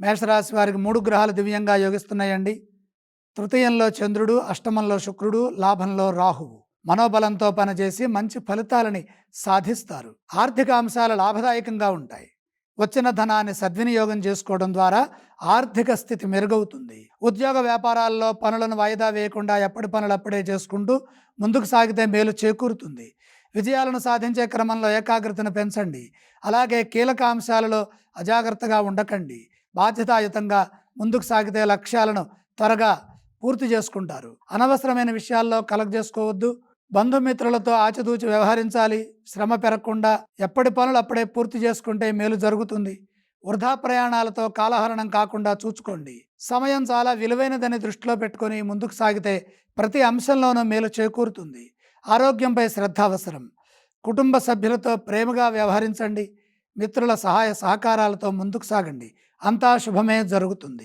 మేషరాశి వారికి మూడు గ్రహాలు దివ్యంగా యోగిస్తున్నాయండి. తృతీయంలో చంద్రుడు అష్టమంలో శుక్రుడు లాభంలో రాహువు. మనోబలంతో పనిచేసి మంచి ఫలితాలని సాధిస్తారు. ఆర్థిక అంశాలు లాభదాయకంగా ఉంటాయి. వచ్చిన ధనాన్ని సద్వినియోగం చేసుకోవడం ద్వారా ఆర్థిక స్థితి మెరుగవుతుంది. ఉద్యోగ వ్యాపారాల్లో పనులను వాయిదా వేయకుండా ఎప్పటి పనులు అప్పుడే చేసుకుంటూ ముందుకు సాగితే మేలు చేకూరుతుంది. విజయాలను సాధించే క్రమంలో ఏకాగ్రతను పెంచండి. అలాగే కీలక అంశాలలో అజాగ్రత్తగా ఉండకండి. బాధ్యతాయుతంగా ముందుకు సాగితే లక్ష్యాలను త్వరగా పూర్తి చేసుకుంటారు. అనవసరమైన విషయాల్లో కలగ చేసుకోవద్దు. బంధుమిత్రులతో ఆచితూచి వ్యవహరించాలి. శ్రమ పెరగకుండా ఎప్పటి పనులు అప్పుడే పూర్తి చేసుకుంటే మేలు జరుగుతుంది. వృధా ప్రయాణాలతో కాలహరణం కాకుండా చూచుకోండి. సమయం చాలా విలువైనదని దృష్టిలో పెట్టుకొని ముందుకు సాగితే ప్రతి అంశంలోనూ మేలు చేకూరుతుంది. ఆరోగ్యంపై శ్రద్ధ అవసరం. కుటుంబ సభ్యులతో ప్రేమగా వ్యవహరించండి. మిత్రుల సహాయ సహకారాలతో ముందుకు సాగండి. అంతా శుభమే జరుగుతుంది.